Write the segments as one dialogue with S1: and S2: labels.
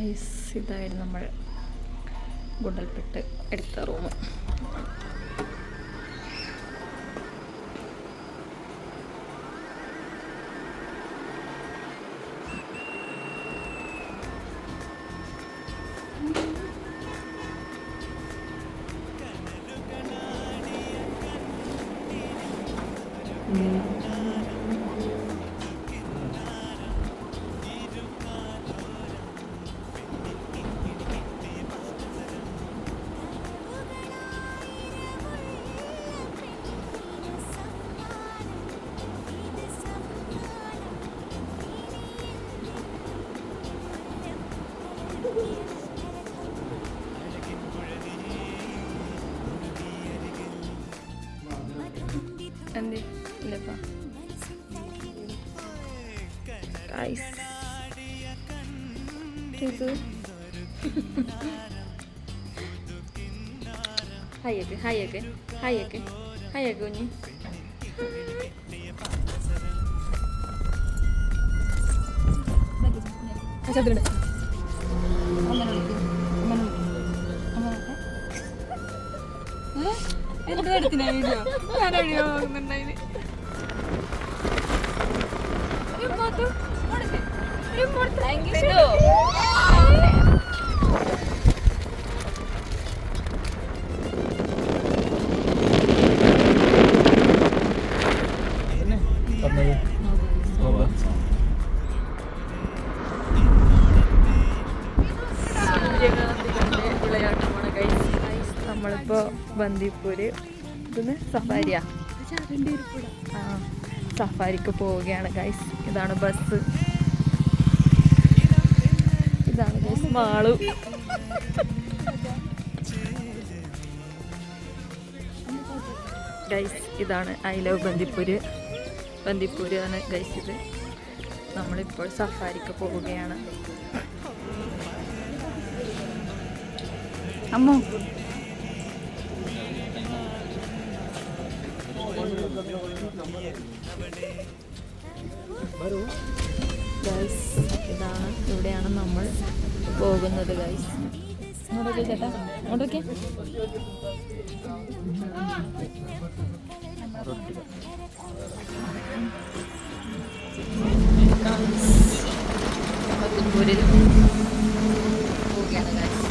S1: Guys ഇതായിരുന്നു നമ്മൾ ഗുണ്ടൽപ്പെട്ട് എടുത്ത റൂം. ഗൈസ് ഇത് ഹായൊക്കെ ഹായൊക്കെ ഹായൊക്കെ ഹായൊക്കെ കുഞ്ഞ്
S2: എന്താ എടുത്തിനാ വീഡിയോ? ഞാൻ വീഡിയോ നോക്കുന്നുണ്ടായിന്
S1: നമ്മളിപ്പോൾ ബന്ദിപ്പൂര്. ഇതെന്ന് സഫാരിയാ. ആ. സഫാരിക്ക് പോവുകയാണ് ഗൈസ് ഇതാണ് ബസ് ഇതാണ് ഗൈസ് മാളു. ഗൈസ് ഇതാണ് ഐ ലവ് ബന്ദിപ്പൂര്. ബന്ദിപ്പൂര് ആണ് ഗൈസ് ഇത്. നമ്മളിപ്പോൾ സഫാരിക്ക് പോവുകയാണ്.
S2: അമ്മു.
S1: ഗൈസ് ഇതാണ് ഇവിടെയാണ് നമ്മൾ പോകുന്നത് ഗൈസ് അങ്ങോട്ടൊക്കെ ചേട്ടാ അങ്ങോട്ടൊക്കെ മധുപൂരിൽ പോവുകയാണ് ഗൈസ്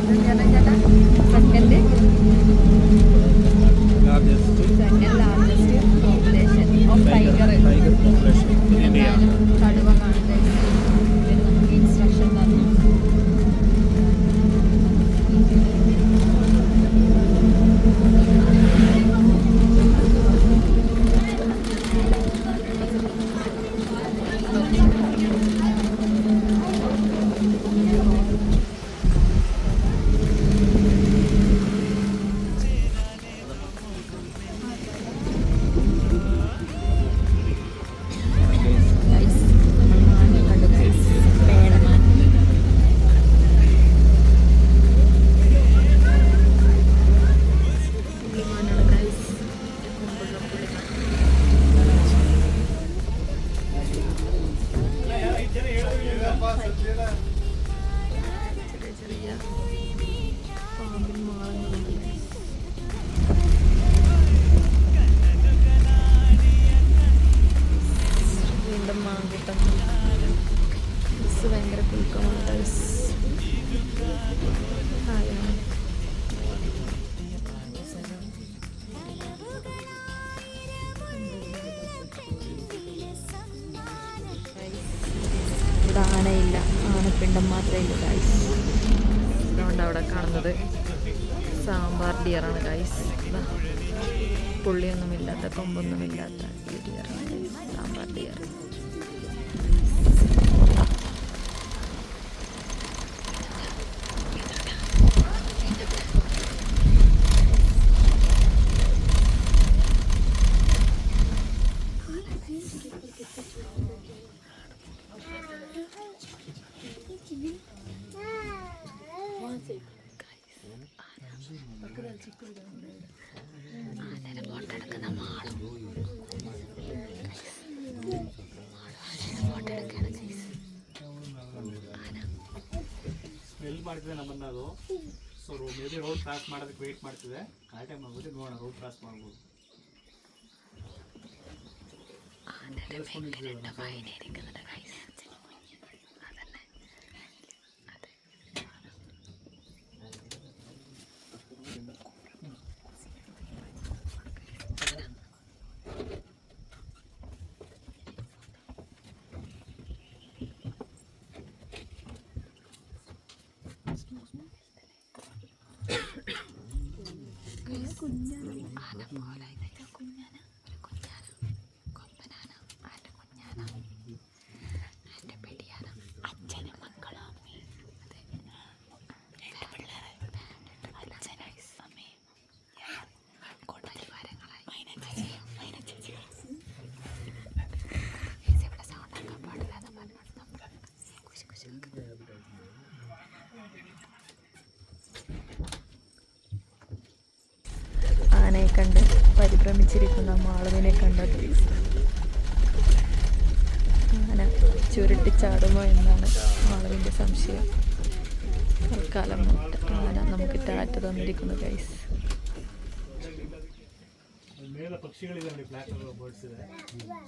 S1: ഇത് ചേട്ടാ ആനപ്പിണ്ടം ഗൈസ് അതുകൊണ്ട് അവിടെ കാണുന്നത്. സാമ്പാർ ഡിയറാണ് ഗൈസ് പുള്ളിയൊന്നുമില്ലാത്ത കൊമ്പൊന്നുമില്ലാത്ത
S3: ಮಾಡ್ತಿದೆ ನಮ್ಮನ್ನ ಅದು. So maybe road cross ಮಾಡೋದಕ್ಕೆ ವೆಯ್ಟ್ ಮಾಡ್ತಿದೆ. ಆ ಟೈಮ್ ಆಗುತ್ತೆ ನೋಡೋಣ ರೋಡ್ ಕ್ರಾಸ್ ಮಾಡ್ಬೋದು. كلنا
S1: على مولاي പരിഭ്രമിച്ചിരിക്കുന്ന മാളവിനെ കണ്ടത് ആന ചുരുട്ടിച്ചാടുമോ എന്നാണ് മാളവിൻ്റെ സംശയം തൽക്കാലം ആന നമുക്ക് ടാറ്റ തന്നിരിക്കുന്നു ഗൈസ്
S3: ಅದ್ರ ಮೇಲೆ ಪಕ್ಷಿಗಳಿದೆ ನೋಡಿ ಬ್ಲ್ಯಾಕ್ ಕಲರ್ ಬರ್ಡ್ಸ್ ಇದೆ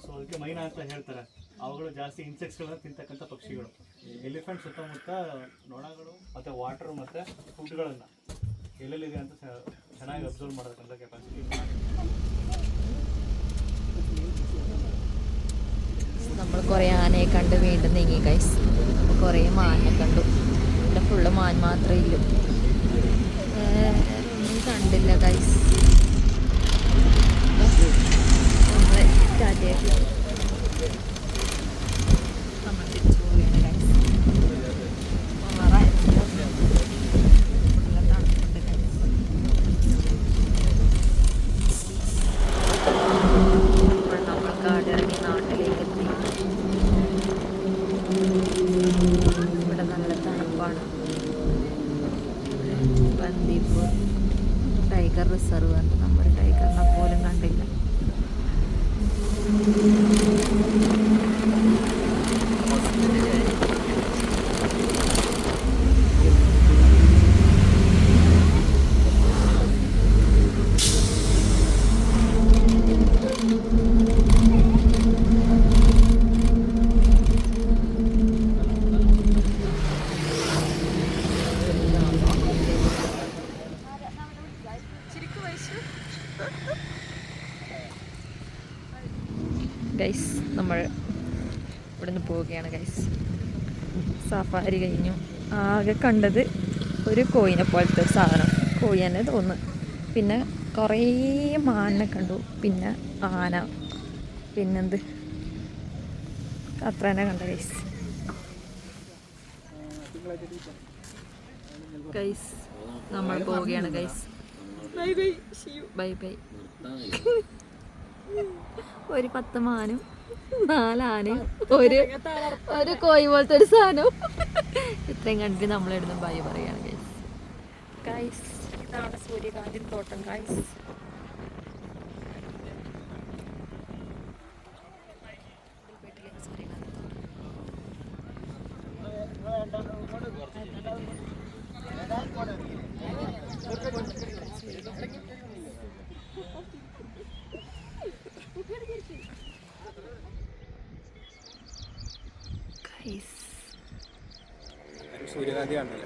S3: ಸೊ ಅದಕ್ಕೆ ಮೈನಾ ಅಂತ ಹೇಳ್ತಾರೆ ಅವುಗಳು ಜಾಸ್ತಿ ಇನ್ಸೆಕ್ಟ್ಸ್ಗಳನ್ನ ತಿಂತಕ್ಕಂಥ ಪಕ್ಷಿಗಳು ಎಲಿಫೆಂಟ್ ಸುತ್ತಮುತ್ತ ನೊಣಗಳು ಮತ್ತು ವಾಟರ್ ಮತ್ತು ಫುಡ್ಗಳನ್ನು ಎಲ್ಲೆಲ್ಲಿದೆ ಅಂತ ಚ- ಚೆನ್ನಾಗಿ ಅಬ್ಸರ್ವ್ ಮಾಡೋದಕ್ಕಂಥ ಕೆಪಾಸಿಟಿ
S1: നമ്മൾ കുറേ ആനയെ കണ്ട് വീണ്ടും നീങ്ങി ഗൈസ് കുറേ മാനിനെ കണ്ടു. ഇവിടെ ഫുള്ള് മാൻ മാത്രമേ ഇല്ലൂ. ഒന്നും കണ്ടില്ല ഗൈസ് നമ്മൾ സ്റ്റാർട്ട് നമ്മൾ ടൈഗർ റിസർവ് ആണ് നമ്മൾ ടൈഗറിനെ പോലും കണ്ടില്ല ഗൈസ് നമ്മൾ ഇവിടെ നിന്ന് പോവുകയാണ് ഗൈസ് സഫാരി കഴിഞ്ഞു. ആകെ കണ്ടത് ഒരു കോയിനെ പോലത്തെ ഒരു സാധനം. കോയി തന്നെ. തോന്നുന്നു പിന്നെ കുറേ മാനിനെ കണ്ടു. പിന്നെ ആന. പിന്നെന്ത്? അത്ര തന്നെ കണ്ട ഗൈസ് ഗൈസ് നമ്മൾ പോവുകയാണ് guys bye bye bye bye ഒരു പത്ത് മാനും നാലാനയും ഒരു ഒരു കോയി പോലത്തെ ഒരു സാധനവും ഇത്രയും കണ്ടിട്ട് നമ്മളിടുന്ന ബൈ പറയാണ് ഗൈസ് ഗൈസ് ഇതാണ് സൂര്യകാന്തി തോട്ടം ഗൈസ്
S3: സൂര്യകാന്തി കാണുന്നില്ല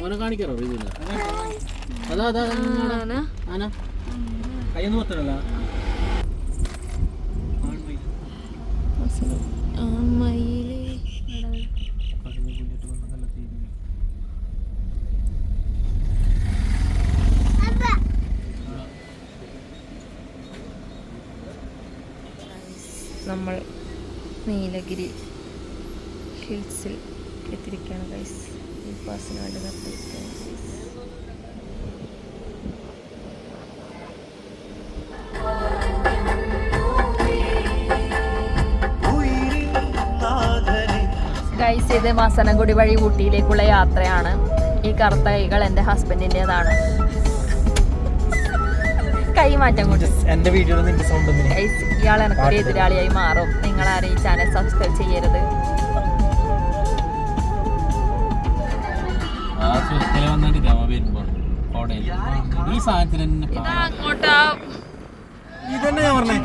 S4: ഓനെ കാണിക്കാറോ രീതിയിൽ അതാ അതാ
S1: ആന.
S3: കയ്യൊന്നും
S1: പത്തണല്ല നമ്മൾ നീലഗിരി ഹിൽസിൽ എത്തിയിരിക്കുകയാണ് ഗൈസ് പാസിന് വേണ്ടി നിർത്തിയിരിക്കുകയാണ്. ഗൈസ് ഇത് മസനംകുടി വഴി ഊട്ടിയിലേക്കുള്ള യാത്രയാണ്. ഈ കറുത്ത കൈകൾ എന്റെ ഹസ്ബൻഡിന്റെതാണ്. കൈമാറ്റം കൊണ്ട്.
S3: എന്റെ വീഡിയോയിൽ
S1: ഇയാൾ എനിക്കൊരു എതിരാളിയായി മാറും. നിങ്ങൾ ആരെയും ഈ ചാനൽ സബ്സ്ക്രൈബ് ചെയ്യരുത്.
S4: ഇന്നലെ വന്നിട്ട് ഇതാവാ വരുമ്പോൾ കോടയിൽ ഈ സാധനത്തിന് തന്നെ
S3: ഇതന്നെ ഞാൻ പറഞ്ഞേ.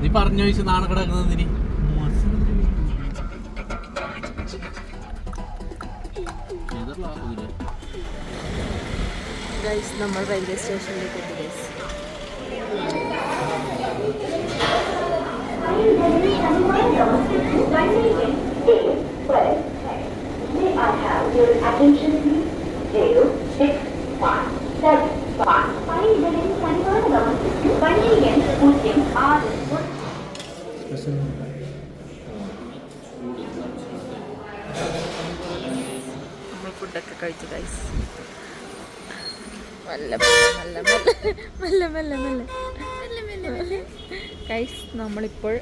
S4: നീ പറഞ്ഞു ചോദിച്ചു നാണ കിടക്കുന്നതിന്
S1: നമ്മൾ റെയിൽവേ സ്റ്റേഷനിലേക്ക് എത്തി
S5: Thank you. your attention please? Zero, six, five, seven, five. Fine ഇതിൽ പരിപാടി പ്രവർത്തിച്ചു വണ്ടി എൻ പൂജ്യം ആറ്
S1: ഫുഡൊക്കെ കഴിച്ചു ഗൈസ് മെല്ലെ മെല്ലെ മെല്ലെ മെല്ലെ മെല്ലെ മെല്ലെ മെല്ലെ ഗൈസ് നമ്മളിപ്പോൾ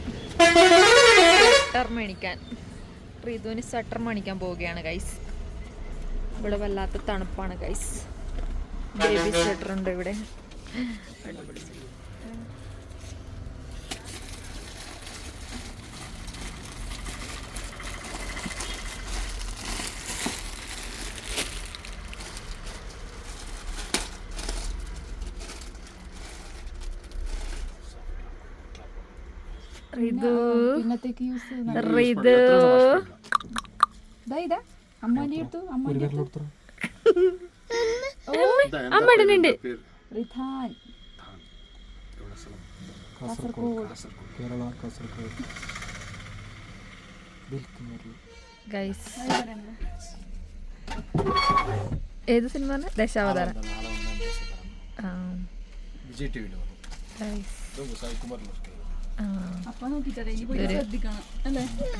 S1: സ്വട്ടർ മേടിക്കാൻ റിതുവിന് സ്വട്ടർ മേടിക്കാൻ പോവുകയാണ് ഗൈസ് ഇവിടെ വല്ലാത്ത തണുപ്പാണ് ഗൈസ് ബേബി സ്വെറ്റർ ഉണ്ട് ഇവിടെ. റിതു റിതു
S2: ഇതാ. അമ്മാന്റെ
S3: അടുത്ത്?
S1: അടുത്ത്? ഏത് സിനിമ ദശാവതാരം.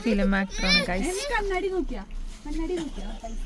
S1: ഫിലിം ആക്ടറാണ്
S2: കണ്ണാടി നോക്കിയാ? മണ്ണടി കുത്തിയോ പൈസ.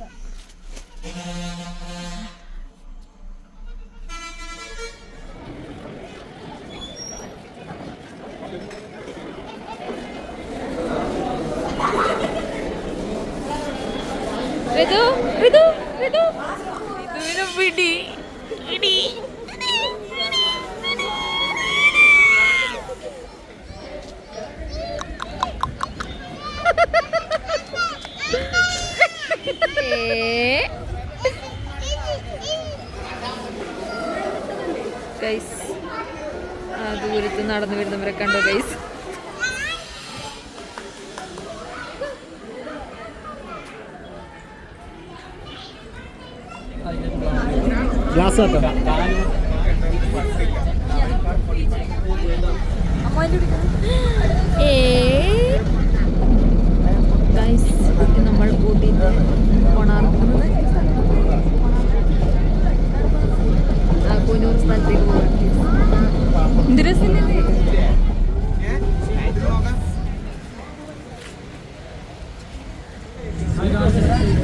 S1: ബസ് കേട്ടോ നമ്മൾ ഊട്ടിന്ന് കൊണാർക്കുന്ന്. ആ കൂനൂർ സ്ഥലത്തേക്ക് പോകും
S3: എന്ത് രസമില്ലേ
S1: Thank.